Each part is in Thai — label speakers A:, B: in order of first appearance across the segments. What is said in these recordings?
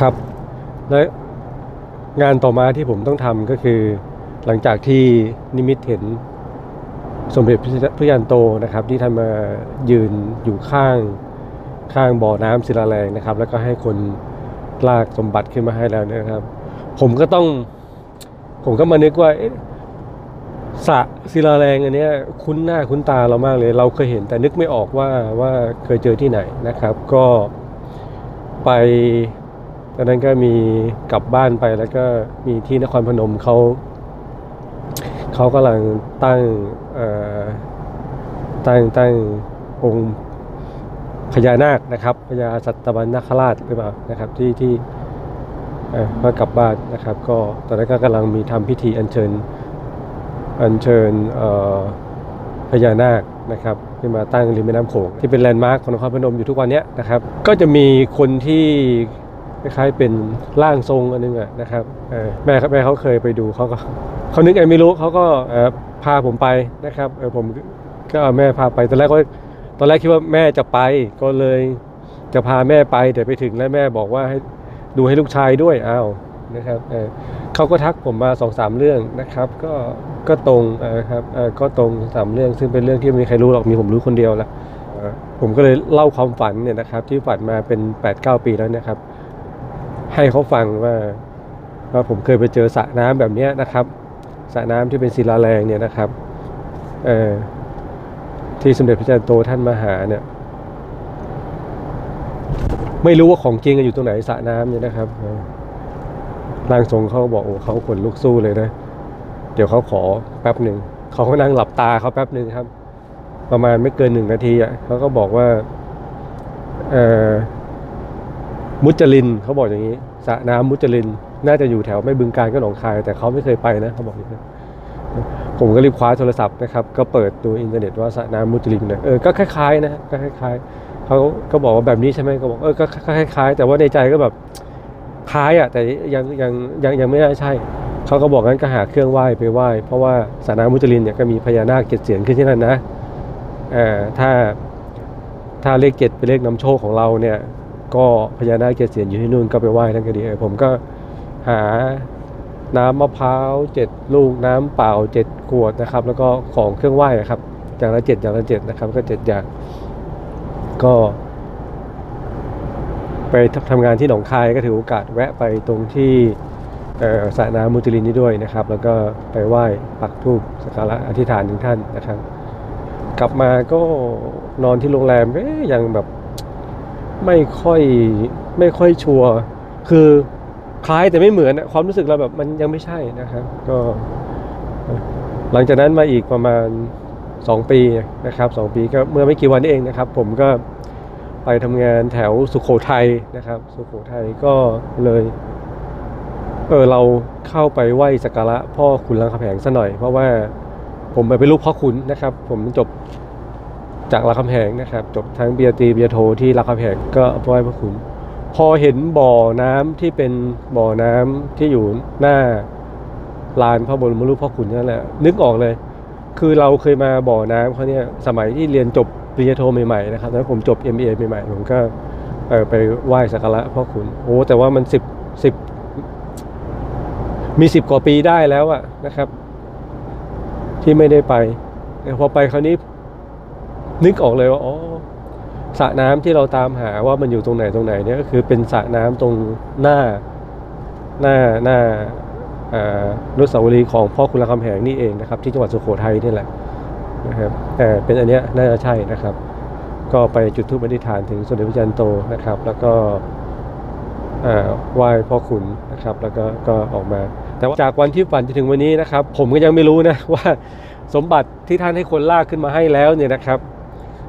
A: ครับ และงานต่อมาที่ผมต้องทำก็คือ หลังจากที่นิมิตเห็นสมเด็จพระยานโตนะครับ ที่ท่านมายืนอยู่ข้างข้างบ่อน้ำศิลาแรงนะครับ แล้วก็ให้คนลากสมบัติขึ้นมาให้แล้วเนี่ยนะครับ ผมก็ต้อง ผมก็มานึกว่าสะศิลาแรงอันนี้คุ้นหน้าคุ้นตาเรามากเลย เราเคยเห็นแต่นึกไม่ออกว่าว่าเคยเจอที่ไหนนะครับ ก็ไป ตอนนั้นก็มีกลับบ้านไปแล้วก็มีที่นครพนมเขาเขากำลังตั้งตั้งตั้งองค์พญานาคนะครับพญาสัตบัญนาคราชหรือเปล่านะครับที่ที่เอ่อก็กลับบ้านนะครับ ก็ตอนนั้นก็กำลังมีทำพิธีอัญเชิญอัญเชิญพญานาคนะครับที่มาตั้งริมแม่น้ำโขงที่เป็นแลนด์มาร์คของนครพนมอยู่ทุกวันนี้นะครับ ก็จะมีคนที่ ล้ายๆเป็นร่างทรงอันนึงอะนะครับแม่ครับแม่เขาเคยไปดูเขาก็เขานึกไงไม่รู้เขาก็พาผมไปนะครับผมก็เอาแม่พาไปตอนแรกก็ตอนแรกคิดว่าแม่จะไปก็เลยจะพาแม่ไปแต่ไปถึงแล้วแม่บอกว่าให้ดูให้ลูกชายด้วยอ้าวนะครับเเขาก็ทักผมมาสองสามเรื่องนะครับ ก็ก็ตรงเออครับก็ตรงสามเรื่องซึ่งเป็นเรื่องที่ไม่มีใครรู้หรอกมีผมรู้คนเดียวละผมก็เลยเล่าความฝันเนี่ยนะครับที่ฝันมาเป็น8ปดเปีแล้วนะครับ ให้เขาฟังว่าว่าผมเคยไปเจอสระน้ำแบบนี้นะครับสระน้ำที่เป็นศิลาแรงเนี่ยนะครับเออที่สมเด็จพระเจ้าโตท่านมาหาเนี่ย ไม่รู้ว่าของจริงอะอยู่ตรงไหนสระน้ำเนี่ยนะครับร่างทรงเขาบอกโอ้เขาขนลุกสู้เลยนะ เดี๋ยวเขาขอแป๊บหนึ่งเขาก็นั่งหลับตาเขาแป๊บหนึ่งครับ ประมาณไม่เกินหนึ่งนาทีอะเขาก็บอกว่าเออ มุจลินเขาบอกอย่างนี้สระน้ำมุจลิน น่าจะอยู่แถวไม่บึงการก็หนองคาย แต่เขาไม่เคยไปนะเขาบอกอย่างนี้ผมก็รีบคว้าโทรศัพท์นะครับ ก็เปิดดูอินเทอร์เน็ตว่าสระน้ำมุจลินเนี่ยเออก็คล้ายๆนะก็คล้าย ๆเขาก็บอกว่าแบบนี้ใช่ไหมก็บอกเออก็คล้าย ๆ แต่ว่าในใจก็แบบคล้ายอะแต่ยังยังยังยังไม่น่าใช่เขาก็บอกงั้นก็หาเครื่องไหว้ไปไหว้เพราะว่าสานามุจลินเนี่ยก็มีพญานาคเจ็ดเสียนขึ้นที่นั่นนะเอ่อถ้าถ้าเลขเจ็ดเป็นเลขนำโชคของเราเนี่ย ก็พญานาคเจ็ดเสียนอยู่ที่นู่นก็ไปไหว้ท่านก็ดีเออผมก็หาน้ำมะพร้าวเจ็ดลูกน้ำเปล่าเจ็ดขวดนะครับ แล้วก็ของเครื่องไหว้อะครับอย่างละเจ็ดอย่างละเจ็ดนะครับ ก็เจ็ดอย่าง ก็ ไปทำงานที่หนองคายก็ถือโอกาสแวะไปตรงที่สระน้ำมุจลินนี้ด้วยนะครับ แล้วก็ไปไหว้ปักธูปสักการะอธิษฐานถึงท่านนะครับ กลับมาก็นอนที่โรงแรมเอ๊ยยังแบบ ไม่ค่อยไม่ค่อยชัวร์คือคล้ายแต่ไม่เหมือนความรู้สึกเราแบบมันยังไม่ใช่นะครับ ก็ หลังจากนั้นมาอีกประมาณ 2 ปีนะครับสองปีก็เมื่อไม่กี่วันนี้เองนะครับ ผมก็ไปทำงานแถวสุขโขทัยนะครับ สุขโขทัยก็เลยเออเราเข้าไปไหว้สักการะพ่อขุนรามคำแหงซะหน่อย เพราะว่าผมไปเป็นลูกพ่อขุนนะครับ ผมจบ จากราคำแหงนะครับ จบทั้งเบียตีเบียโทที่ราคำแหงก็ไหว้พ่อขุนพอเห็นบ่อน้ำที่เป็นบ่อน้ำที่อยู่หน้าลานพระบรมรูปพ่อขุนนั่นแหละนึกออกเลย คือเราเคยมาบ่อน้ำเขาเนี่ยสมัยที่เรียนจบปริญญาโทใหม่ๆนะครับแล้วผมจบ MBA ใหม่ๆผมก็ไปไหว้สักการะพ่อขุนโอ้แต่ว่ามันสิบสิบมีสิบกว่าปีได้แล้วอะนะครับ ที่ไม่ได้ไปพอไปคราวนี้ นึกออกเลยว่าอ๋อสระน้ำที่เราตามหาว่ามันอยู่ตรงไหนตรงไหนเนี่ยก็คือเป็นสระน้ำตรงหน้าหน้าหน้าอ่านุสาวรีย์ของพ่อคุณรามคำแหงนี่เองนะครับ ที่จังหวัดสุโขทัยนี่แหละนะครับแต่เป็นอันเนี้ยน่าจะใช่นะครับ ก็ไปจุดธูปอธิษฐานถึงสมเด็จพระจันโตนะครับ แล้วก็อ่าไหว้พ่อขุนนะครับ แล้วก็ก็ออกมา แต่ว่าจากวันที่ฝันจนถึงวันนี้นะครับ ผมก็ยังไม่รู้นะว่าสมบัติที่ท่านให้คนลากขึ้นมาให้แล้วเนี่ยนะครับ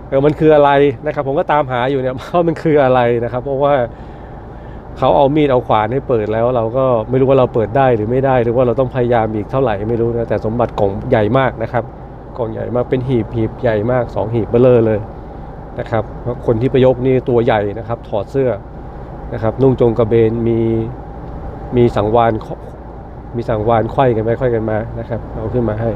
A: เออมันคืออะไรนะครับ ผมก็ตามหาอยู่เนี่ยว่ามันคืออะไรนะครับ เพราะว่าเขาเอามีดเอาขวานให้เปิดแล้ว เราก็ไม่รู้ว่าเราเปิดได้หรือไม่ได้ หรือว่าเราต้องพยายามอีกเท่าไหร่ไม่รู้นะแต่สมบัติกล่องใหญ่มากนะครับกล่องใหญ่มากเป็นหีบหีบใหญ่มากสองหีบเบลเลอเลยนะครับคนที่ประยกนี่ตัวใหญ่นะครับ ถอดเสื้อนะครับ นุ่งจงกระเบนมีมีสังวานมีสังวานไขว้กันไปไขว้กันมานะครับ เอาขึ้นมาให้